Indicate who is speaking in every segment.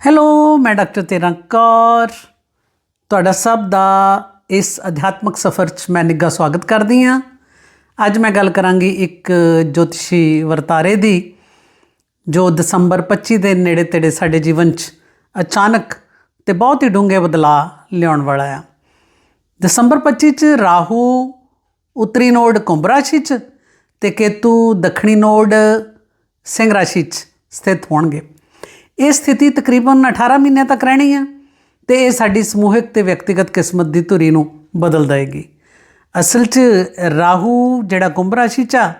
Speaker 1: Hello ਮੈਂ doctor ਤੇਰਾ ਕੌਰ। ਤੁਹਾਡਾ ਸਭ ਦਾ ਇਸ ਅਧਿਆਤਮਕ ਸਫ਼ਰ 'ਚ ਮੈਂ ਨਿੱਘਾ ਸਵਾਗਤ ਕਰਦੀ ਹਾਂ। ਅੱਜ ਮੈਂ ਗੱਲ ਕਰਾਂਗੀ ਇੱਕ ਜੋਤਿਸ਼ੀ ਵਰਤਾਰੇ ਦੀ, ਜੋ ਦਸੰਬਰ 25 ਦੇ ਨੇੜੇ ਤੇੜੇ ਸਾਡੇ ਜੀਵਨ 'ਚ ਅਚਾਨਕ ਤੇ ਬਹੁਤ ਹੀ ਡੂੰਘੇ ਬਦਲਾਅ ਲਿਆਉਣ ਵਾਲਾ ਆ। ਦਸੰਬਰ 25 ਚ ਰਾਹੂ ਉੱਤਰੀ ਨੋਡ ਕੁੰਭ ਰਾਸ਼ੀ 'ਚ ਤੇ ਕੇਤੂ ਦੱਖਣੀ ਨੋਡ ਸਿੰਘ ਰਾਸ਼ੀ 'ਚ ਸਥਿਤ ਹੋਣਗੇ। ਇਹ ਸਥਿਤੀ ਤਕਰੀਬਨ 18 ਮਹੀਨਿਆਂ ਤੱਕ ਰਹਿਣੀ ਹੈ ਤੇ ਇਹ ਸਾਡੀ ਸਮੂਹਿਕ ਤੇ ਵਿਅਕਤੀਗਤ ਕਿਸਮਤ ਦੀ ਧੁਰੀ ਨੂੰ ਬਦਲ ਦੇਗੀ ਅਸਲ 'ਚ ਰਾਹੂ ਜਿਹੜਾ ਕੁੰਭ ਰਾਸ਼ੀ 'ਚ ਆ,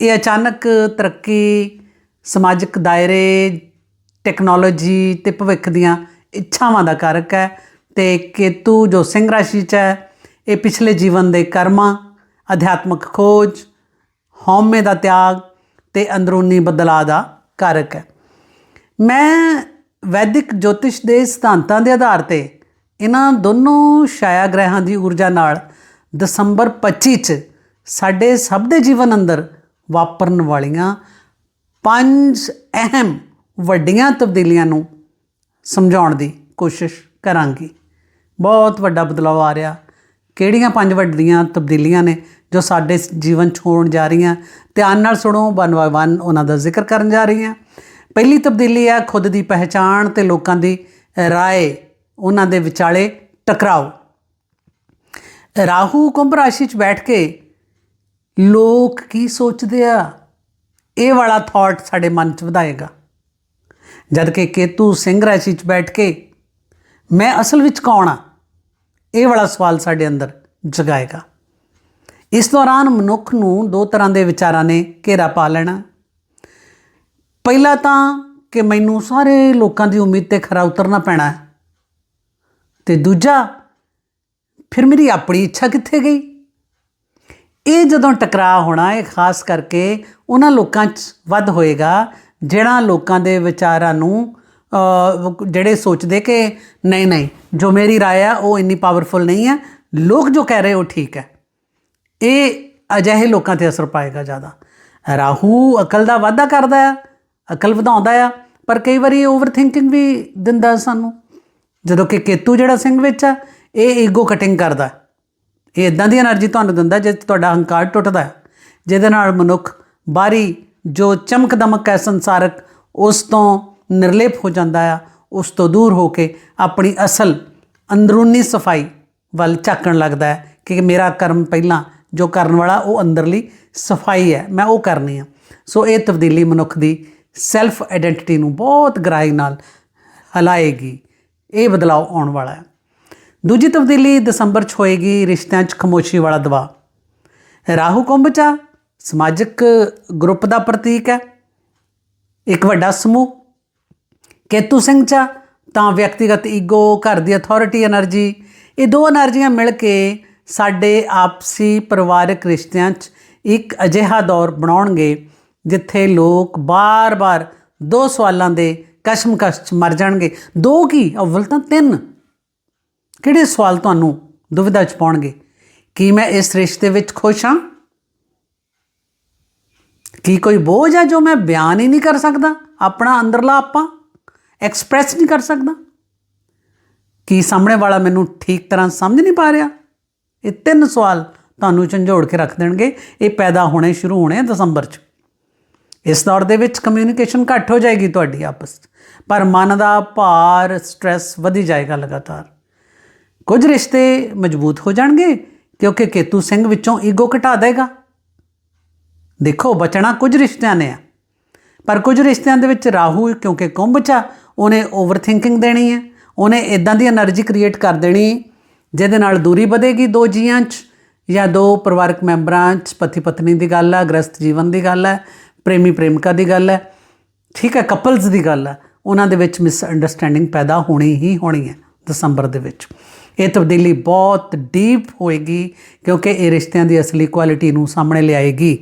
Speaker 1: ਇਹ ਅਚਾਨਕ ਤਰੱਕੀ, ਸਮਾਜਿਕ ਦਾਇਰੇ, ਟੈਕਨੋਲੋਜੀ ਤੇ ਭਵਿੱਖ ਦੀਆਂ ਇੱਛਾਵਾਂ ਦਾ ਕਾਰਕ ਹੈ ਤੇ ਕੇਤੂ ਜੋ ਸਿੰਘ ਰਾਸ਼ੀ 'ਚ ਹੈ, ਇਹ ਪਿਛਲੇ ਜੀਵਨ ਦੇ ਕਰਮਾਂ, ਅਧਿਆਤਮਕ ਖੋਜ, ਹਉਮੈ ਦਾ ਤਿਆਗ ਤੇ ਅੰਦਰੂਨੀ ਬਦਲਾਅ ਦਾ ਕਾਰਕ ਹੈ। ਮੈਂ ਵੈਦਿਕ ਜੋਤਿਸ਼ ਦੇ ਸਿਧਾਂਤਾਂ ਦੇ ਆਧਾਰ ਤੇ ਇਹਨਾਂ ਦੋਨੋਂ ਛਾਇਆ ਗ੍ਰਹਿਾਂ ਦੀ ਊਰਜਾ ਨਾਲ ਦਸੰਬਰ 25 ਚ ਸਾਡੇ ਸਭ ਦੇ ਜੀਵਨ ਅੰਦਰ ਵਾਪਰਨ ਵਾਲੀਆਂ ਪੰਜ ਅਹਿਮ ਵੱਡੀਆਂ ਤਬਦੀਲੀਆਂ ਨੂੰ ਸਮਝਾਉਣ ਦੀ ਕੋਸ਼ਿਸ਼ ਕਰਾਂਗੀ। ਬਹੁਤ ਵੱਡਾ ਬਦਲਾਅ ਆ ਰਿਹਾ। ਕਿਹੜੀਆਂ ਪੰਜ ਵੱਡੀਆਂ ਤਬਦੀਲੀਆਂ ਨੇ ਜੋ ਸਾਡੇ ਜੀਵਨ 'ਚ ਹੋਣ ਜਾ ਰਹੀਆਂ? ਧਿਆਨ ਨਾਲ ਸੁਣੋ, ਵਨ ਬਾਏ ਵਨ ਉਹਨਾਂ ਦਾ ਜ਼ਿਕਰ ਕਰਨ ਜਾ ਰਹੀ ਹਾਂ ਪਹਿਲੀ ਤਬਦੀਲੀ ਆ ਖੁਦ ਦੀ ਪਹਿਚਾਣ ਤੇ ਲੋਕਾਂ ਦੀ ਰਾਏ, ਉਹਨਾਂ ਦੇ ਵਿਚਾਲੇ ਟਕਰਾਓ। ਰਾਹੂ ਕੁੰਭ ਰਾਸ਼ੀ 'ਚ ਬੈਠ ਕੇ ਲੋਕ ਕੀ ਸੋਚਦੇ ਆ? ਇਹ ਵਾਲਾ ਥਾਟ ਸਾਡੇ ਮਨ 'ਚ ਵਧਾਏਗਾ। ਜਦ ਕਿ ਕੇਤੂ ਸਿੰਘ ਰਾਸ਼ੀ 'ਚ ਬੈਠ ਕੇ, ਮੈਂ ਅਸਲ ਵਿੱਚ ਕੌਣ ਆ? ਇਹ ਵਾਲਾ ਸਵਾਲ ਸਾਡੇ ਅੰਦਰ ਜਗਾਏਗਾ। ਇਸ ਦੌਰਾਨ ਮਨੁੱਖ ਨੂੰ ਦੋ ਤਰ੍ਹਾਂ ਦੇ ਵਿਚਾਰਾਂ ਨੇ ਘੇਰਾ ਪਾ ਲੈਣਾ। ਪਹਿਲਾ ਤਾਂ ਕਿ ਮੈਨੂੰ ਸਾਰੇ ਲੋਕਾਂ ਦੀ ਉਮੀਦ ਤੇ ਖਰਾ ਉਤਰਨਾ ਪੈਣਾ ਹੈ ਤੇ ਦੂਜਾ ਫਿਰ ਮੇਰੀ ਆਪਣੀ ਇੱਛਾ ਕਿੱਥੇ ਗਈ ਇਹ ਜਦੋਂ ਟਕਰਾਅ ਹੋਣਾ ਇਹ ਖਾਸ ਕਰਕੇ ਉਹਨਾਂ ਲੋਕਾਂ 'ਚ ਵੱਧ ਹੋਏਗਾ ਜਿਹੜਾ ਲੋਕਾਂ ਦੇ ਵਿਚਾਰਾਂ ਨੂੰ ਅ, ਜਿਹੜੇ ਸੋਚਦੇ ਕਿ ਨਹੀਂ ਨਹੀਂ ਜੋ ਮੇਰੀ رائے ਆ ਉਹ ਇੰਨੀ ਪਾਵਰਫੁਲ ਨਹੀਂ ਹੈ ਲੋਕ ਜੋ ਕਹਿ ਰਹੇ ਉਹ ਠੀਕ ਹੈ ਇਹ ਅਜਿਹੇ ਲੋਕਾਂ ਤੇ ਅਸਰ ਪਾਏਗਾ ਜ਼ਿਆਦਾ ਰਾਹੂ ਅਕਲ ਦਾ ਵਾਧਾ ਕਰਦਾ ਆ ਅਕਲ ਵਧਾਉਂਦਾ ਆ, ਪਰ ਕਈ ਵਾਰੀ ਓਵਰ ਥਿੰਕਿੰਗ ਵੀ ਦਿੰਦਾ ਸਾਨੂੰ। ਜਦੋਂ ਕਿ ਕੇਤੂ ਜਿਹੜਾ ਸਿੰਘ ਵਿੱਚ ਆ, ਇਹ ਈਗੋ ਕਟਿੰਗ ਕਰਦਾ। ਇਹ ਇਦਾਂ ਦੀ એનર્ਜੀ ਤੁਹਾਨੂੰ ਦਿੰਦਾ ਜਿਸ ਤੁਹਾਡਾ ਹੰਕਾਰ ਟੁੱਟਦਾ। ਹੈ ਜਿਹਦੇ ਨਾਲ ਮਨੁੱਖ ਬਾਹਰੀ ਜੋ ਚਮਕ ਦਮਕ ਹੈ ਸੰਸਾਰਕ, ਉਸ ਤੋਂ ਨਿਰਲੇਪ ਹੋ ਜਾਂਦਾ ਆ, ਉਸ ਤੋਂ ਦੂਰ ਹੋ ਕੇ ਆਪਣੀ ਅਸਲ ਅੰਦਰੂਨੀ ਸਫ਼ਾਈ ਵੱਲ ਝਾਕਣ ਲੱਗਦਾ ਹੈ ਕਿ ਮੇਰਾ ਕਰਮ ਪਹਿਲਾਂ ਜੋ ਕਰਨ ਵਾਲਾ ਉਹ ਅੰਦਰਲੀ ਸਫ਼ਾਈ ਹੈ, ਮੈਂ ਉਹ ਕਰਨੀ ਆ। ਸੋ ਇਹ ਤਬਦੀਲੀ ਮਨੁੱਖ ਦੀ ਸੈਲਫ ਆਇਡੈਂਟੀਟੀ ਨੂੰ ਬਹੁਤ ਗਰਾਈ ਨਾਲ ਹਲਾਏਗੀ। ਇਹ ਬਦਲਾਅ ਆਉਣ ਵਾਲਾ ਹੈ। ਦੂਜੀ ਤਬਦੀਲੀ ਦਸੰਬਰ 'ਚ ਹੋਏਗੀ ਰਿਸ਼ਤਿਆਂ 'ਚ ਖਮੋਸ਼ੀ ਵਾਲਾ ਦਵਾ ਰਾਹੂ ਕੁੰਭ 'ਚ ਸਮਾਜਿਕ ਗਰੁੱਪ ਦਾ ਪ੍ਰਤੀਕ ਹੈ। ਇੱਕ ਵੱਡਾ ਸਮੂਹ। ਕੇਤੂ ਸਿੰਘ 'ਚ ਤਾਂ ਵਿਅਕਤੀਗਤ ਈਗੋ, ਘਰ ਦੀ ਅਥਾਰਟੀ એનર્ਜੀ ਇਹ ਦੋ એનર્ਜੀਆਂ ਮਿਲ ਕੇ ਸਾਡੇ ਆਪਸੀ ਪਰਿਵਾਰਕ ਰਿਸ਼ਤਿਆਂ 'ਚ ਇੱਕ ਅਜਿਹਾ ਦੌਰ ਬਣਾਉਣਗੇ ਜਿੱਥੇ ਲੋਕ ਬਾਰ-ਬਾਰ ਦੋ ਸਵਾਲਾਂ ਦੇ ਕਸ਼ਮਕਸ਼ 'ਚ ਮਰ ਜਾਣਗੇ। ਦੋ ਕੀ? ਅਵਲ ਤਾਂ ਤਿੰਨ। ਕਿਹੜੇ ਸਵਾਲ ਤੁਹਾਨੂੰ ਦੁਵਿਧਾ 'ਚ ਪਾਉਣਗੇ? ਕੀ ਮੈਂ ਇਸ ਰਿਸ਼ਤੇ ਵਿੱਚ ਖੁਸ਼ ਹਾਂ? ਕੀ ਕੋਈ ਬੋਝ ਹੈ ਜੋ ਮੈਂ ਬਿਆਨ ਹੀ ਨਹੀਂ ਕਰ ਸਕਦਾ? ਆਪਣਾ ਅੰਦਰਲਾ ਆਪਾਂ ਐਕਸਪ੍ਰੈਸ ਨਹੀਂ ਕਰ ਸਕਦਾ? ਕੀ ਸਾਹਮਣੇ ਵਾਲਾ ਮੈਨੂੰ ਠੀਕ ਤਰ੍ਹਾਂ ਸਮਝ ਨਹੀਂ ਪਾ ਰਿਹਾ? ਇਹ ਤਿੰਨ ਸਵਾਲ ਤੁਹਾਨੂੰ ਝੰਜੋੜ ਕੇ ਰੱਖ ਦੇਣਗੇ। ਇਹ ਪੈਦਾ ਹੋਣੇ ਸ਼ੁਰੂ ਹੋਣੇ ਆ ਦਸੰਬਰ 'ਚ। ਇਸ ਦੌਰ ਦੇ ਵਿੱਚ ਕਮਿਊਨੀਕੇਸ਼ਨ ਘੱਟ ਹੋ ਜਾਏਗੀ ਤੁਹਾਡੀ ਆਪਸ ਪਰ ਮਨ ਦਾ ਭਾਰ ਸਟ्रेस ਵਧੀ ਜਾਏਗਾ ਲਗਾਤਾਰ। ਕੁਝ ਰਿਸ਼ਤੇ ਮਜ਼ਬੂਤ ਹੋ ਜਾਣਗੇ ਕਿਉਂਕਿ ਕੇਤੂ ਸਿੰਘ ਵਿੱਚੋਂ ਈਗੋ ਘਟਾ ਦੇਗਾ। ਦੇਖੋ, ਬਚਣਾ ਕੁਝ ਰਿਸ਼ਤਿਆਂ ਨੇ ਆ, ਪਰ ਕੁਝ ਰਿਸ਼ਤਿਆਂ ਦੇ ਵਿੱਚ ਰਾਹੂ, ਕਿਉਂਕਿ ਕੁੰਭ ਚ ਆ, ਉਹਨੇ ਓਵਰ ਥਿੰਕਿੰਗ ਦੇਣੀ ਹੈ ਉਹਨੇ ਇਦਾਂ ਦੀ એનર્ਜੀ ਕ੍ਰੀਏਟ ਕਰ ਦੇਣੀ, ਜਿਹਦੇ ਨਾਲ ਦੂਰੀ ਵਧੇਗੀ ਦੋ ਜੀਆਂ 'ਚ ਜਾਂ ਦੋ ਪਰਿਵਾਰਕ ਮੈਂਬਰਾਂ 'ਚ ਪਤੀ ਪਤਨੀ ਦੀ ਗੱਲ ਆ, ਗ੍ਰਸਤ ਜੀਵਨ ਦੀ ਗੱਲ ਆ ਪ੍ਰੇਮੀ ਪ੍ਰੇਮਿਕਾ ਦੀ ਗੱਲ ਹੈ, ਠੀਕ ਹੈ ਕਪਲਸ ਦੀ ਗੱਲ ਹੈ, ਉਹਨਾਂ ਦੇ ਵਿੱਚ ਮਿਸ ਅੰਡਰਸਟੈਂਡਿੰਗ ਪੈਦਾ ਹੋਣੀ ਹੀ ਹੋਣੀ ਹੈ ਦਸੰਬਰ ਦੇ ਵਿੱਚ। ਇਹ ਤਬਦੀਲੀ ਬਹੁਤ ਡੀਪ ਹੋਏਗੀ ਕਿਉਂਕਿ ਇਹ ਰਿਸ਼ਤਿਆਂ ਦੀ ਅਸਲੀ ਕੁਆਲਿਟੀ ਨੂੰ ਸਾਹਮਣੇ ਲਿਆਏਗੀ।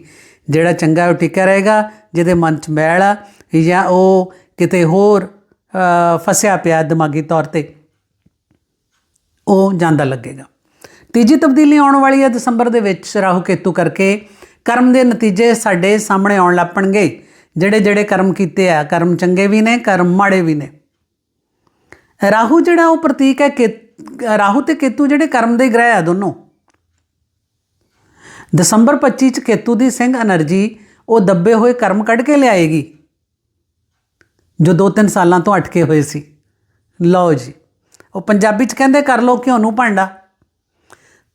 Speaker 1: ਜਿਹੜਾ ਚੰਗਾ ਉਹ ਟਿਕਿਆ ਰਹੇਗਾ, ਜਿਹਦੇ ਮਨ 'ਚ ਮੈਲ ਆ, ਜਾਂ ਉਹ ਕਿਤੇ ਹੋਰ ਫਸਿਆ ਪਿਆ ਦਿਮਾਗੀ ਤੌਰ ਤੇ, ਉਹ ਜਾਂਦਾ ਲੱਗੇਗਾ। ਤੀਜੀ ਤਬਦੀਲੀ ਆਉਣ ਵਾਲੀ ਹੈ ਦਸੰਬਰ ਦੇ ਵਿੱਚ, ਰਾਹੂ ਕੇਤੂ ਕਰਕੇ ਕਰਮ ਦੇ ਨਤੀਜੇ ਸਾਡੇ ਸਾਹਮਣੇ ਆਉਣ ਲੱਪਣਗੇ। ਜਿਹੜੇ ਜਿਹੜੇ ਕਰਮ ਕੀਤੇ ਆ, ਕਰਮ ਚੰਗੇ ਵੀ ਨੇ, ਕਰਮ ਮਾੜੇ ਵੀ ਨੇ। ਰਾਹੂ ਜਿਹੜਾ ਉਹ ਪ੍ਰਤੀਕ ਹੈ ਕਿ ਰਾਹੂ ਤੇ ਕੇਤੂ ਜਿਹੜੇ ਕਰਮ ਦੇ ਗ੍ਰਹਿ ਆ ਦੋਨੋਂ। ਦਸੰਬਰ 25 ਚ ਕੇਤੂ ਦੀ ਸਿੰਘ એનર્ਜੀ ਉਹ ਦੱਬੇ ਹੋਏ ਕਰਮ ਕੱਢ ਕੇ ਲਿਆਏਗੀ। ਜੋ 2-3 ਸਾਲਾਂ ਤੋਂ ਅਟਕੇ ਹੋਏ ਸੀ। ਲਓ ਜੀ, ਉਹ ਪੰਜਾਬੀ ਚ ਕਹਿੰਦੇ, ਕਰ ਲੋ ਕਿਉਂ ਨੂੰ ਭਾਂਡਾ।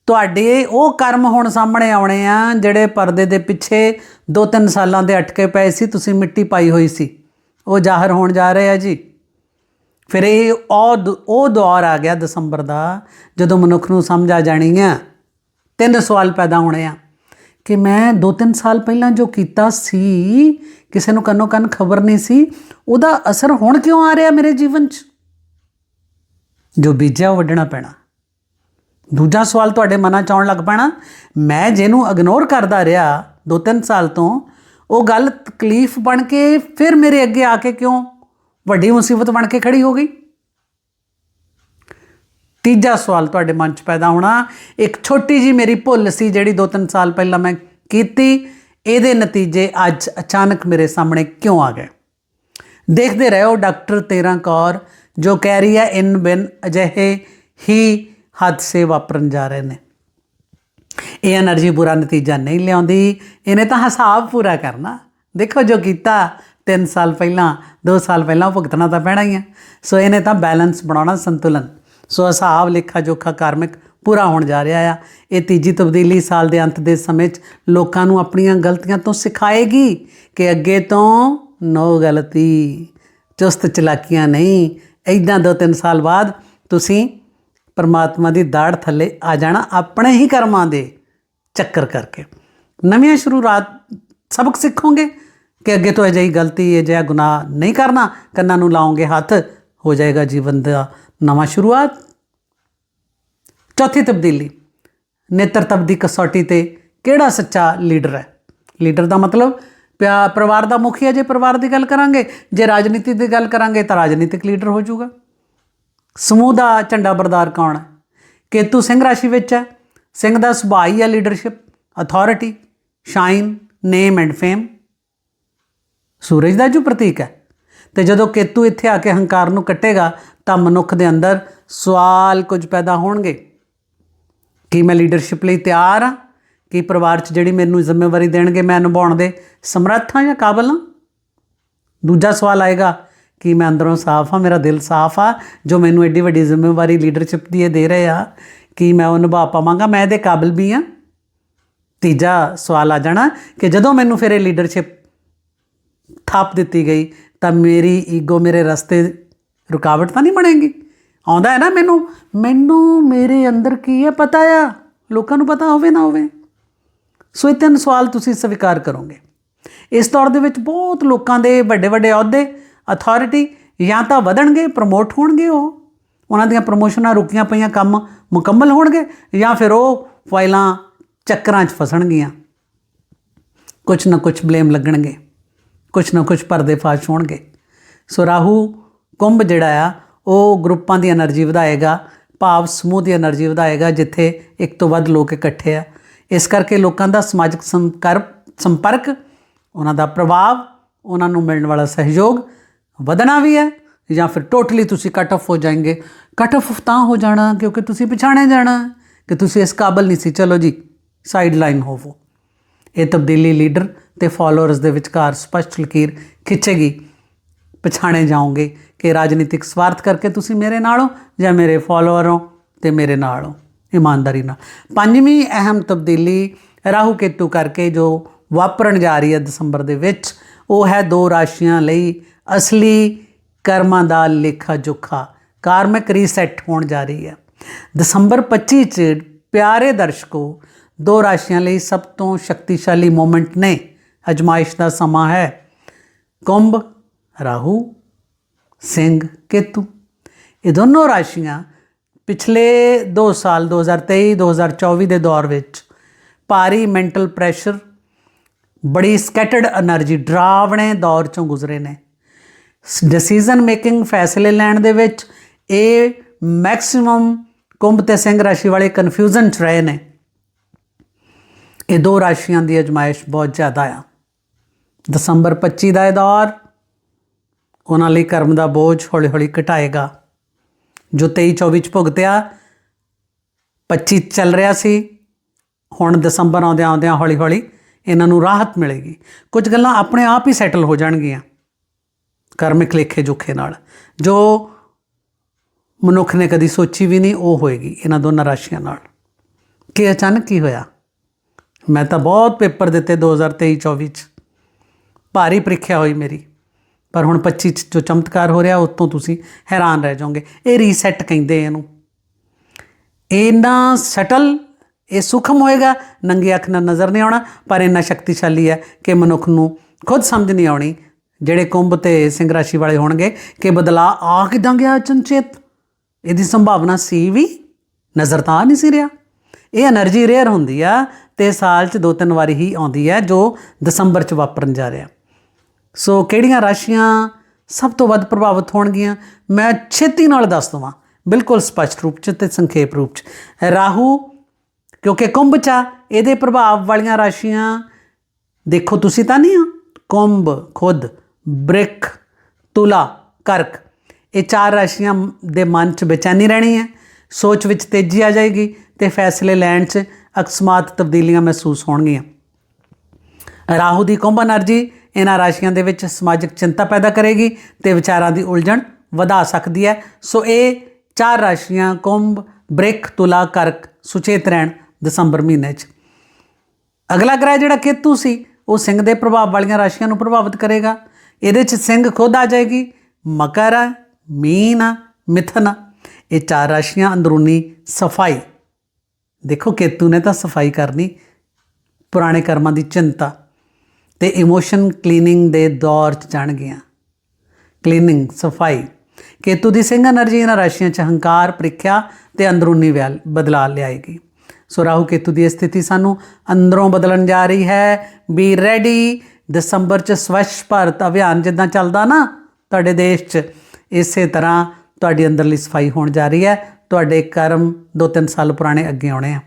Speaker 1: ਤੁਹਾਡੇ ਉਹ ਕਰਮ ਹੁਣ ਸਾਹਮਣੇ ਆਉਣੇ ਆ, ਜਿਹੜੇ ਪਰਦੇ ਦੇ ਪਿੱਛੇ 2-3 ਸਾਲਾਂ ਦੇ ਅਟਕੇ ਪਏ ਸੀ, ਤੁਸੀਂ ਮਿੱਟੀ ਪਾਈ ਹੋਈ ਸੀ। ਉਹ ਜ਼ਾਹਰ ਹੋਣ ਜਾ ਰਹੇ ਆ ਜੀ। ਫਿਰ ਇਹ ਉਹ ਦ- ਉਹ ਦੌਰ ਆ ਗਿਆ ਦਸੰਬਰ ਦਾ, ਜਦੋਂ ਮਨੁੱਖ ਨੂੰ ਸਮਝ ਆ ਜਾਣੀ ਆ। ਤਿੰਨ ਸਵਾਲ ਪੈਦਾ ਹੋਣੇ ਆ। ਕਿ ਮੈਂ 2-3 ਸਾਲ ਪਹਿਲਾਂ ਜੋ ਕੀਤਾ ਸੀ, ਕਿਸੇ ਨੂੰ ਕੰਨੋ ਕੰਨ ਖਬਰ ਨਹੀਂ ਸੀ, ਉਹਦਾ ਅਸਰ ਹੁਣ ਕਿਉਂ ਆ ਰਿਹਾ ਮੇਰੇ ਜੀਵਨ 'ਚ? ਜੋ ਬੀਜਿਆ ਉਹ ਵੱਢਣਾ ਪੈਣਾ। ਦੂਜਾ ਸਵਾਲ ਤੁਹਾਡੇ ਮਨਾਂ 'ਚ ਆਉਣ ਲੱਗ ਪੈਣਾ। ਮੈਂ ਜਿਹਨੂੰ ਇਗਨੋਰ ਕਰਦਾ ਰਿਹਾ 2-3 ਸਾਲ ਤੋਂ, ਉਹ ਗੱਲ ਤਕਲੀਫ ਬਣ ਕੇ ਫਿਰ ਮੇਰੇ ਅੱਗੇ ਆ ਕੇ ਕਿਉਂ ਵੱਡੀ ਮੁਸੀਬਤ ਬਣ ਕੇ ਖੜੀ ਹੋ ਗਈ? ਤੀਜਾ ਸਵਾਲ ਤੁਹਾਡੇ ਮਨ 'ਚ ਪੈਦਾ ਹੋਣਾ। ਇੱਕ ਛੋਟੀ ਜੀ ਮੇਰੀ ਭੁੱਲ ਸੀ ਜਿਹੜੀ 2-3 ਸਾਲ ਪਹਿਲਾਂ ਮੈਂ ਕੀਤੀ। ਇਹਦੇ ਨਤੀਜੇ ਅੱਜ ਅਚਾਨਕ ਮੇਰੇ ਸਾਹਮਣੇ ਕਿਉਂ ਆ ਗਏ? ਦੇਖਦੇ ਰਹੋ ਡਾਕਟਰ ਤੇਰਾ ਕੌਰ, ਜੋ ਕਹਿ ਰਹੀ ਹੈ ਇਨ ਬਿਨ ਅਜਿਹੇ ਹੀ ਹਾਦਸੇ ਵਾਪਰਨ ਜਾ ਰਹੇ ਨੇ। ਇਹ એનર્ਜੀ ਬੁਰਾ ਨਤੀਜਾ ਨਹੀਂ ਲਿਆਉਂਦੀ। ਇਹਨੇ ਤਾਂ ਹਿਸਾਬ ਪੂਰਾ ਕਰਨਾ। ਦੇਖੋ ਜੋ ਕੀਤਾ 3 ਸਾਲ ਪਹਿਲਾਂ 2 ਸਾਲ ਪਹਿਲਾਂ ਭੁਗਤਣਾ ਤਾਂ ਪੈਣਾ ਹੀ ਹੈ। ਸੋ ਇਹਨੇ ਤਾਂ ਬੈਲੈਂਸ ਬਣਾਉਣਾ ਸੰਤੁਲਨ। ਸੋ ਹਿਸਾਬ ਲੇਖਾ ਜੋਖਾ ਕਾਰਮਿਕ ਪੂਰਾ ਹੋਣ ਜਾ ਰਿਹਾ ਆ। ਇਹ ਤੀਜੀ ਤਬਦੀਲੀ ਸਾਲ ਦੇ ਅੰਤ ਦੇ ਸਮੇਂ 'ਚ ਲੋਕਾਂ ਨੂੰ ਆਪਣੀਆਂ ਗਲਤੀਆਂ ਤੋਂ ਸਿਖਾਏਗੀ ਕਿ ਅੱਗੇ ਤੋਂ ਨੋ ਗਲਤੀ। ਚੁਸਤ ਚਲਾਕੀਆਂ ਨਹੀਂ। ਐਦਾਂ 2-3 ਸਾਲ ਬਾਅਦ ਤੁਸੀਂ ਪਰਮਾਤਮਾ ਦੀ ਦਾੜ ਥੱਲੇ ਆ ਜਾਣਾ ਆਪਣੇ ਹੀ ਕਰਮਾਂ ਦੇ ਚੱਕਰ ਕਰਕੇ। ਨਵੀਆਂ ਸ਼ੁਰੂਆਤ ਸਬਕ ਸਿੱਖੋਗੇ ਕਿ ਅੱਗੇ ਤੋਂ ਅਜਿਹੀ ਗਲਤੀ, ਅਜਿਹਾ ਗੁਨਾਹ ਨਹੀਂ ਕਰਨਾ, ਕੰਨਾਂ ਨੂੰ ਲਾਉਂਗੇ ਹੱਥ, ਹੋ ਜਾਏਗਾ ਜੀਵਨ ਦਾ ਨਵਾਂ ਸ਼ੁਰੂਆਤ। ਚੌਥੀ ਤਬਦੀਲੀ ਨੇਤਰਤਵ ਦੀ ਕਸੌਟੀ ਤੇ ਕਿਹੜਾ ਸੱਚਾ ਲੀਡਰ ਹੈ? ਲੀਡਰ ਦਾ ਮਤਲਬ ਪਿਆ ਪਰਿਵਾਰ ਦਾ ਮੁਖੀਆ ਜੇ ਪਰਿਵਾਰ ਦੀ ਗੱਲ ਕਰਾਂਗੇ, ਜੇ ਰਾਜਨੀਤੀ ਦੀ ਗੱਲ ਕਰਾਂਗੇ ਤਾਂ ਰਾਜਨੀਤਿਕ ਲੀਡਰ ਹੋ ਜਾਊਗਾ। ਸਮੂਹ ਦਾ ਝੰਡਾ ਬਰਦਾਰ ਕੌਣ ਹੈ? ਕੇਤੂ ਸਿੰਘ ਰਾਸ਼ੀ ਵਿੱਚ ਹੈ। ਸਿੰਘ ਦਾ ਸੁਭਾਅ ਹੀ ਹੈ leadership authority shine name and fame ਸੂਰਜ ਦਾ ਜੋ ਪ੍ਰਤੀਕ ਹੈ। ਤੇ ਜਦੋਂ ਕੇਤੂ ਇੱਥੇ ਆ ਕੇ ਹੰਕਾਰ ਨੂੰ ਕੱਟੇਗਾ, ਤਾਂ ਮਨੁੱਖ ਦੇ ਅੰਦਰ ਸਵਾਲ ਕੁਝ ਪੈਦਾ ਹੋਣਗੇ। ਕੀ ਮੈਂ ਲੀਡਰਸ਼ਿਪ ਲਈ ਤਿਆਰ ਹਾਂ? ਕੀ ਪਰਿਵਾਰ 'ਚ ਜਿਹੜੀ ਮੈਨੂੰ ਜ਼ਿੰਮੇਵਾਰੀ ਦੇਣਗੇ, ਮੈਂ ਨਿਭਾਉਣ ਦੇ ਸਮਰੱਥ ਹਾਂ ਜਾਂ ਕਾਬਲ ਹਾਂ? ਦੂਜਾ ਸਵਾਲ ਆਏਗਾ ਕਿ ਮੈਂ ਅੰਦਰੋਂ ਸਾਫ਼ ਹਾਂ, ਮੇਰਾ ਦਿਲ ਸਾਫ਼ ਆ, ਜੋ ਮੈਨੂੰ ਐਡੀ ਵੱਡੀ ਜ਼ਿੰਮੇਵਾਰੀ ਲੀਡਰਸ਼ਿਪ ਦੀ ਇਹ ਦੇ ਰਹੇ ਆ ਕਿ ਮੈਂ ਉਹ ਨਿਭਾ ਪਾਵਾਂਗਾ। ਮੈਂ ਇਹਦੇ ਕਾਬਿਲ ਵੀ ਹਾਂ। ਤੀਜਾ ਸਵਾਲ ਆ ਜਾਣਾ ਕਿ ਜਦੋਂ ਮੈਨੂੰ ਫਿਰ ਇਹ ਲੀਡਰਸ਼ਿਪ ਥਾਪ ਦਿੱਤੀ ਗਈ, ਤਾਂ ਮੇਰੀ ਈਗੋ ਮੇਰੇ ਰਸਤੇ ਰੁਕਾਵਟ ਤਾਂ ਨਹੀਂ ਬਣੇਗੀ? ਆਉਂਦਾ ਹੈ ਨਾ ਮੈਨੂੰ ਮੈਨੂੰ ਮੇਰੇ ਅੰਦਰ ਕੀ ਹੈ ਪਤਾ ਆ? ਲੋਕਾਂ ਨੂੰ ਪਤਾ ਹੋਵੇ ਨਾ ਹੋਵੇ। ਸੋ ਇਹ ਤਿੰਨ ਸਵਾਲ ਤੁਸੀਂ ਸਵੀਕਾਰ ਕਰੋਗੇ। ਇਸ ਦੌਰ ਦੇ ਵਿੱਚ ਬਹੁਤ ਲੋਕਾਂ ਦੇ ਵੱਡੇ ਵੱਡੇ ਅਹੁਦੇ ਅਥਾਰਟੀ ਜਾਂ ਤਾਂ ਵਧਣਗੇ ਪ੍ਰਮੋਟ ਹੋਣਗੇ ਉਹ। ਉਹਨਾਂ ਦੀਆਂ ਪ੍ਰਮੋਸ਼ਨਾਂ ਰੁਕੀਆਂ ਪਈਆਂ, ਕੰਮ ਮੁਕੰਮਲ ਹੋਣਗੇ ਜਾਂ ਫਿਰ ਉਹ ਫਾਈਲਾਂ ਚੱਕਰਾਂ 'ਚ ਫਸਣਗੀਆਂ। ਕੁਝ ਨਾ ਕੁਝ ਬਲੇਮ ਲੱਗਣਗੇ ਕੁਝ ਨਾ ਕੁਝ ਪਰਦੇ ਫਾਸ਼ ਹੋਣਗੇ। ਸੋ ਰਾਹੂ ਕੁੰਭ ਜਿਹੜਾ ਆ, ਉਹ ਗਰੁੱਪਾਂ ਦੀ એનર્ਜੀ ਵਧਾਏਗਾ, ਭਾਵ ਸਮੂਹ ਦੀ એનર્ਜੀ ਵਧਾਏਗਾ, ਜਿੱਥੇ ਇੱਕ ਤੋਂ ਵੱਧ ਲੋਕ ਇਕੱਠੇ ਆ। ਇਸ ਕਰਕੇ ਲੋਕਾਂ ਦਾ ਸਮਾਜਿਕ ਸੰਪਰਕ, ਉਹਨਾਂ ਦਾ ਪ੍ਰਭਾਵ, ਉਹਨਾਂ ਨੂੰ ਮਿਲਣ ਵਾਲਾ ਸਹਿਯੋਗ ਵਧਣਾ ਵੀ ਹੈ ਜਾਂ ਫਿਰ ਟੋਟਲੀ ਤੁਸੀਂ ਕੱਟ ਆਫ ਹੋ ਜਾਓਗੇ ਕੱਟ ਆਫ ਤਾਂ ਹੋ ਜਾਣਾ ਕਿਉਂਕਿ ਤੁਸੀਂ ਪਛਾਣਿਆ ਜਾਣਾ ਕਿ ਤੁਸੀਂ ਇਸ ਕਾਬਲ ਨਹੀਂ ਸੀ। ਚਲੋ ਜੀ ਸਾਈਡ ਲਾਈਨ ਹੋਵੋ। ਇਹ ਤਬਦੀਲੀ ਲੀਡਰ ਤੇ ਫਾਲੋਅਰਸ ਦੇ ਵਿਚਕਾਰ ਸਪਸ਼ਟ ਲਕੀਰ ਖਿੱਚੇਗੀ। ਪਛਾਣੇ ਜਾਓਗੇ ਕਿ ਰਾਜਨੀਤਿਕ ਸਵਾਰਥ ਕਰਕੇ ਤੁਸੀਂ ਮੇਰੇ ਨਾਲ ਹੋ ਜਾਂ ਮੇਰੇ ਫਾਲੋਅਰ ਹੋ ਤੇ ਮੇਰੇ ਨਾਲ ਹੋ। ਇਮਾਨਦਾਰੀ ਨਾਲ। ਪੰਜਵੀਂ ਅਹਿਮ ਤਬਦੀਲੀ ਰਾਹੂ ਕੇਤੂ ਕਰਕੇ ਜੋ ਵਾਪਰਨ ਜਾ ਰਹੀ ਹੈ ਦਸੰਬਰ ਦੇ ਵਿੱਚ, ਉਹ ਹੈ ਦੋ ਰਾਸ਼ੀਆਂ ਲਈ ਅਸਲੀ ਕਰਮਾਂ ਦਾ ਲੇਖਾ ਜੋਖਾ। ਕਾਰਮਿਕ ਰੀਸੈਟ ਹੋਣ ਜਾ ਰਹੀ ਹੈ। ਦਸੰਬਰ 25 ਚ ਪਿਆਰੇ ਦਰਸ਼ਕੋ, ਦੋ ਰਾਸ਼ੀਆਂ ਲਈ ਸਭ ਤੋਂ ਸ਼ਕਤੀਸ਼ਾਲੀ ਮੂਮੈਂਟ ਨੇ। ਅਜਮਾਇਸ਼ ਦਾ ਸਮਾਂ ਹੈ। ਕੁੰਭ, ਰਾਹੂ, ਸਿੰਘ, ਕੇਤੂ। ਇਹ ਦੋਨੋਂ ਰਾਸ਼ੀਆਂ ਪਿਛਲੇ 2 ਸਾਲ 2023 2024 ਦੇ ਦੌਰ ਵਿੱਚ ਭਾਰੀ ਮੈਂਟਲ ਪ੍ਰੈਸ਼ਰ ਬੜੀ ਸਕੈਟਰਡ એનર્ਜੀ ਡਰਾਵਣੇ ਦੌਰ ਚੋਂ ਗੁਜ਼ਰੇ ਨੇ। ਡਿਸੀਜਨ ਮੇਕਿੰਗ ਫੈਸਲੇ ਲੈਣ ਦੇ ਵਿੱਚ ਇਹ ਮੈਕਸਿਮਮ ਕੁੰਭ ਤੇ ਸਿੰਘ ਰਾਸ਼ੀ ਵਾਲੇ ਕਨਫਿਊਜ਼ਨ ਚ ਰਹੇ ਨੇ। ਇਹ ਦੋ ਰਾਸ਼ੀਆਂ ਦੀ ਅਜਮਾਇਸ਼ ਬਹੁਤ ਜ਼ਿਆਦਾ ਆ। ਦਸੰਬਰ 25 ਦਾ ਇਹ ਦੌਰ ਉਹਨਾਂ ਲਈ ਕਰਮ ਦਾ ਬੋਝ ਹੌਲੀ-ਹੌਲੀ ਘਟਾਏਗਾ। ਜੋ 23 24 ਚ ਭੁਗਤਿਆ 25 ਚੱਲ ਰਿਹਾ ਸੀ। ਹੁਣ ਦਸੰਬਰ ਆਉਂਦਿਆਂ ਆਉਂਦਿਆਂ ਹੌਲੀ ਹੌਲੀ ਇਹਨਾਂ ਨੂੰ ਰਾਹਤ ਮਿਲੇਗੀ। ਕੁਝ ਗੱਲਾਂ ਆਪਣੇ ਆਪ ਹੀ ਸੈਟਲ ਹੋ ਜਾਣਗੀਆਂ। ਕਰਮਿਕ ਲੇਖੇ ਜੋਖੇ ਨਾਲ। ਜੋ ਮਨੁੱਖ ਨੇ ਕਦੀ ਸੋਚੀ ਵੀ ਨਹੀਂ, ਉਹ ਹੋਏਗੀ ਇਹਨਾਂ ਦੋਨਾਂ ਰਾਸ਼ੀਆਂ ਨਾਲ। ਕਿ ਅਚਾਨਕ ਕੀ ਹੋਇਆ? ਮੈਂ ਤਾਂ ਬਹੁਤ ਪੇਪਰ ਦਿੱਤੇ 2023 24 ਚ। ਭਾਰੀ ਪ੍ਰੀਖਿਆ ਹੋਈ ਮੇਰੀ। ਪਰ ਹੁਣ 25 ਚ ਜੋ ਚਮਤਕਾਰ ਹੋ ਰਿਹਾ ਉਤੋਂ ਤੁਸੀਂ ਹੈਰਾਨ ਰਹਿ ਜਾਓਗੇ। ਇਹ ਰੀਸੈਟ ਕਹਿੰਦੇ ਇਹਨੂੰ। ਇੰਨਾ ਸਟਲ ਇਹ ਸੂਖਮ ਹੋਏਗਾ, ਨੰਗੇ ਅੱਖ ਨਾਲ ਨਜ਼ਰ ਨਹੀਂ ਆਉਣਾ, ਪਰ ਇੰਨਾ ਸ਼ਕਤੀਸ਼ਾਲੀ ਹੈ ਕਿ ਮਨੁੱਖ ਨੂੰ ਖੁਦ ਸਮਝ ਨਹੀਂ ਆਉਣੀ ਜਿਹੜੇ ਕੁੰਭ ਤੇ ਸਿੰਘ ਰਾਸ਼ੀ ਵਾਲੇ ਹੋਣਗੇ, ਕਿ ਬਦਲਾ ਆ ਕਿਦਾਂ ਗਿਆ ਅਚਨਚੇਤ ਇਹਦੀ ਸੰਭਾਵਨਾ ਸੀ ਵੀ ਨਜ਼ਰ ਤਾਂ ਨਹੀਂ ਸੀ ਰਿਹਾ। ਇਹ એનર્ਜੀ ਰੇਅਰ ਹੁੰਦੀ ਆ ਤੇ ਸਾਲ 'ਚ ਦੋ ਤਿੰਨ ਵਾਰੀ ਹੀ ਆਉਂਦੀ ਹੈ ਜੋ ਦਸੰਬਰ 'ਚ ਵਾਪਰਨ ਜਾ ਰਿਹਾ। ਸੋ ਕਿਹੜੀਆਂ ਰਾਸ਼ੀਆਂ ਸਭ ਤੋਂ ਵੱਧ ਪ੍ਰਭਾਵਿਤ ਹੋਣਗੀਆਂ? ਮੈਂ ਛੇਤੀ ਨਾਲ ਦੱਸ ਦਵਾਂ। ਬਿਲਕੁਲ ਸਪਸ਼ਟ ਰੂਪ 'ਚ ਤੇ ਸੰਖੇਪ ਰੂਪ 'ਚ। ਰਾਹੂ, ਕਿਉਂਕਿ ਕੁੰਭ 'ਚ ਇਹਦੇ ਪ੍ਰਭਾਵ ਵਾਲੀਆਂ ਰਾਸ਼ੀਆਂ ਦੇਖੋ ਤੁਸੀਂ ਤਾਂ ਨਹੀਂ ਆ ਕੁੰਭ, ਖੁਦ। ਬ੍ਰਿਕ ਤੁਲਾ, ਕਰਕ। ਇਹ ਚਾਰ ਰਾਸ਼ੀਆਂ ਦੇ ਮਨ 'ਚ ਬੇਚੈਨੀ ਰਹਿਣੀ ਹੈ। ਸੋਚ ਵਿੱਚ ਤੇਜ਼ੀ ਆ ਜਾਏਗੀ ਤੇ ਫੈਸਲੇ ਲੈਣ 'ਚ ਅਕਸਮਾਤ ਤਬਦੀਲੀਆਂ ਮਹਿਸੂਸ ਹੋਣਗੀਆਂ। ਰਾਹੂ ਦੀ ਕੁੰਭ એનર્ਜੀ ਇਹਨਾਂ ਰਾਸ਼ੀਆਂ ਦੇ ਵਿੱਚ ਸਮਾਜਿਕ ਚਿੰਤਾ ਪੈਦਾ ਕਰੇਗੀ ਤੇ ਵਿਚਾਰਾਂ ਦੀ ਉਲਝਣ ਵਧਾ ਸਕਦੀ ਹੈ। ਸੋ ਇਹ ਚਾਰ ਰਾਸ਼ੀਆਂ ਕੁੰਭ ਬ੍ਰਿਕ ਤੁਲਾ, ਕਰਕ ਸੁਚੇਤ ਰਹਿਣ ਦਸੰਬਰ ਮਹੀਨੇ 'ਚ। ਅਗਲਾ ਗ੍ਰਹਿ ਜਿਹੜਾ ਕੇਤੂ ਸੀ, ਉਹ ਸਿੰਘ ਦੇ ਪ੍ਰਭਾਵ ਵਾਲੀਆਂ ਰਾਸ਼ੀਆਂ ਨੂੰ ਪ੍ਰਭਾਵਿਤ ਕਰੇਗਾ। ਇਹਦੇ 'ਚ ਸਿੰਘ ਖੁਦ ਆ ਜਾਏਗੀ, ਮਕਰ ਹੈ ਮੀਨ ਹੈ ਮਿਥਨ ਹੈ ਇਹ ਚਾਰ ਰਾਸ਼ੀਆਂ, ਅੰਦਰੂਨੀ ਸਫ਼ਾਈ। ਦੇਖੋ, ਕੇਤੂ ਨੇ ਤਾਂ ਸਫ਼ਾਈ ਕਰਨੀ, ਪੁਰਾਣੇ ਕਰਮਾਂ ਦੀ ਚਿੰਤਾ। ਤੇ ਇਮੋਸ਼ਨ ਕਲੀਨਿੰਗ ਦੇ ਦੌਰ 'ਚ ਜਾਣ ਗਿਆ। ਕਲੀਨਿੰਗ, ਸਫ਼ਾਈ। ਕੇਤੂ ਦੀ ਸਿੰਘ એનર્ਜੀ ਇਹਨਾਂ ਰਾਸ਼ੀਆਂ 'ਚ ਹੰਕਾਰ, ਪ੍ਰੀਖਿਆ ਤੇ ਅੰਦਰੂਨੀ ਬਦਲਾਅ ਲਿਆਏਗੀ। ਸੋ ਰਾਹੂ ਕੇਤੂ ਦੀ ਸਥਿਤੀ ਸਾਨੂੰ ਅੰਦਰੋਂ ਬਦਲਣ ਜਾ ਰਹੀ ਹੈ। ਬੀ ਰੈਡੀ ਦਸੰਬਰ 'ਚ ਸਵੱਛ ਭਾਰਤ ਅਭਿਆਨ ਜਿੱਦਾਂ ਚੱਲਦਾ ਨਾ ਤੁਹਾਡੇ ਦੇਸ਼ 'ਚ, ਇਸੇ ਤਰ੍ਹਾਂ ਤੁਹਾਡੀ ਅੰਦਰਲੀ ਸਫ਼ਾਈ ਹੋਣ ਜਾ ਰਹੀ ਹੈ। ਤੁਹਾਡੇ ਕਰਮ 2-3 ਸਾਲ ਪੁਰਾਣੇ ਅੱਗੇ ਆਉਣੇ ਆ।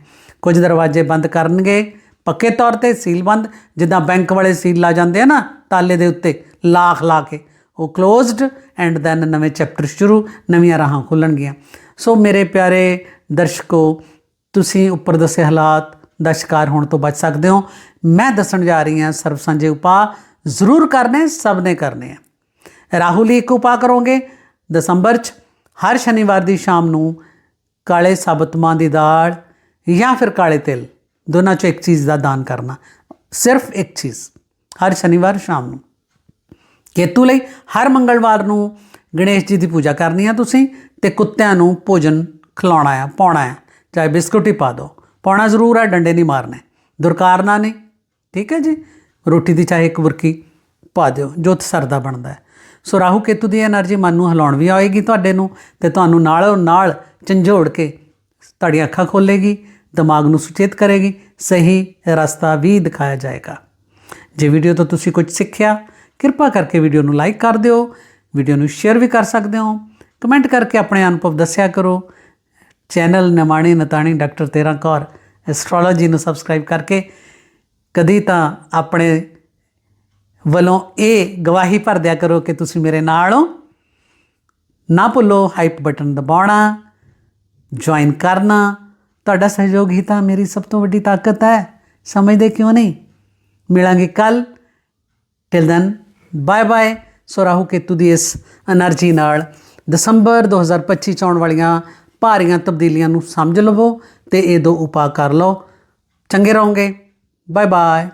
Speaker 1: ਕੁਝ ਦਰਵਾਜ਼ੇ ਬੰਦ ਕਰਨਗੇ, ਪੱਕੇ ਤੌਰ ਤੇ ਸੀਲ ਬੰਦ, ਜਿੱਦਾਂ ਬੈਂਕ ਵਾਲੇ ਸੀਲ ਲਾ ਜਾਂਦੇ ਆ ਨਾ ਤਾਲੇ ਦੇ ਉੱਤੇ, ਲਾਖ ਲਾ ਕੇ। ਉਹ ਕਲੋਜ਼ਡ ਐਂਡ ਦੈਨ ਨਵੇਂ ਚੈਪਟਰ ਸ਼ੁਰੂ, ਨਵੀਆਂ ਰਾਹਾਂ ਖੁੱਲਣਗੀਆਂ। ਸੋ ਮੇਰੇ ਪਿਆਰੇ ਦਰਸ਼ਕੋ, ਤੁਸੀਂ ਉੱਪਰ ਦੱਸੇ ਹਾਲਾਤ ਦਾ ਸ਼ਿਕਾਰ ਹੋਣ ਤੋਂ ਬਚ ਸਕਦੇ ਹੋ। ਮੈਂ ਦੱਸਣ ਜਾ ਰਹੀ ਹਾਂ, ਸਰਬ ਸਾਂਝੇ ਉਪਾਅ ਜ਼ਰੂਰ ਕਰਨੇ, ਸਭ ਨੇ ਕਰਨੇ ਆ। ਰਾਹੁਲ ਇੱਕ ਉਪਾਅ ਕਰੋਗੇ, ਦਸੰਬਰ 'ਚ, ਹਰ ਸ਼ਨੀਵਾਰ ਦੀ ਸ਼ਾਮ ਨੂੰ ਕਾਲੇ ਸਾਬਤ ਮਾਂ ਦੀ ਦਾਲ ਜਾਂ ਫਿਰ ਕਾਲੇ ਤਿਲ, ਦੋਨਾਂ ਚੋਂ ਇੱਕ ਚੀਜ਼ ਦਾ ਦਾਨ ਕਰਨਾ, ਸਿਰਫ ਇੱਕ ਚੀਜ਼, ਹਰ ਸ਼ਨੀਵਾਰ ਸ਼ਾਮ ਨੂੰ। ਕੇਤੂ ਲਈ ਹਰ ਮੰਗਲਵਾਰ ਨੂੰ ਗਣੇਸ਼ ਜੀ ਦੀ ਪੂਜਾ ਕਰਨੀ ਆ ਤੁਸੀਂ ਤੇ ਕੁੱਤਿਆਂ ਨੂੰ ਭੋਜਨ ਖਿਲਾਉਣਾ ਆ, ਪਾਉਣਾ ਆ, ਚਾਹੇ ਬਿਸਕੁਟ ਹੀ ਪਾ ਦਿਓ, ਪਾਉਣਾ ਜ਼ਰੂਰ ਆ, ਡੰਡੇ ਨਹੀਂ ਮਾਰਨੇ, ਦੁਰਕਾਰਨਾ ਨਹੀਂ। ਠੀਕ ਹੈ ਜੀ? ਰੋਟੀ ਦੀ ਚਾਹੇ ਇੱਕ ਬੁਰਕੀ ਪਾ ਦਿਓ, ਜੋ ਸਰਦਾ ਬਣਦਾ ਸੋ ਰਾਹੂ ਕੇਤੂ ਦੀ એનર્ਜੀ ਮਨ ਨੂੰ ਹਿਲਾਉਣ ਵੀ ਆਏਗੀ ਤੁਹਾਡੇ ਨੂੰ ਤੇ ਤੁਹਾਨੂੰ ਨਾਲ ਨਾਲ ਝੰਜੋੜ ਕੇ ਤੁਹਾਡੀਆਂ ਅੱਖਾਂ ਖੋਲੇਗੀ, ਦਿਮਾਗ ਨੂੰ ਸੁਚੇਤ ਕਰੇਗੀ, ਸਹੀ ਰਸਤਾ ਵੀ ਦਿਖਾਇਆ ਜਾਏਗਾ। ਜੇ ਵੀਡੀਓ ਤੋਂ ਤੁਸੀਂ ਕੁਝ ਸਿੱਖਿਆ, ਕਿਰਪਾ ਕਰਕੇ ਵੀਡੀਓ ਨੂੰ ਲਾਈਕ ਕਰ ਦਿਓ, ਵੀਡੀਓ ਨੂੰ ਸ਼ੇਅਰ ਵੀ ਕਰ ਸਕਦੇ ਹੋ, ਕਮੈਂਟ ਕਰਕੇ ਆਪਣੇ ਅਨੁਭਵ ਦੱਸਿਆ ਕਰੋ। ਚੈਨਲ ਨਿਮਾਣੀ ਨਤਾਣੀ ਡਾਕਟਰ ਤੇਰਾ ਕੌਰ ਐਸਟ੍ਰੋਲੋਜੀ ਨੂੰ ਸਬਸਕ੍ਰਾਈਬ ਕਰਕੇ ਕਦੀ ਤਾਂ ਆਪਣੇ ਵੱਲੋਂ ਇਹ ਗਵਾਹੀ ਭਰ ਦਿਆ ਕਰੋ ਕਿ ਤੁਸੀਂ ਮੇਰੇ ਨਾਲ ਹੋ। ਨਾ ਭੁੱਲੋ ਹਾਈਪ ਬਟਨ ਦਬਾਉਣਾ ਜੁਆਇਨ ਕਰਨਾ। ਤੁਹਾਡਾ ਸਹਿਯੋਗ ਹੀ ਤਾਂ ਮੇਰੀ ਸਭ ਤੋਂ ਵੱਡੀ ਤਾਕਤ ਹੈ। ਸਮਝਦੇ ਕਿਉਂ ਨਹੀਂ? ਮਿਲਾਂਗੇ ਕੱਲ till then bye bye so Rahu Ketu ਦੀ ਇਸ એનર્ਜੀ ਨਾਲ ਦਸੰਬਰ 2025 ਚ ਆਉਣ ਵਾਲੀਆਂ ਭਾਰੀਆਂ ਤਬਦੀਲੀਆਂ ਨੂੰ ਸਮਝ ਲਵੋ ਤੇ ਇਹ ਦੋ ਉਪਾਅ ਕਰ ਲਓ। ਚੰਗੇ ਰਹੋਗੇ। Bye bye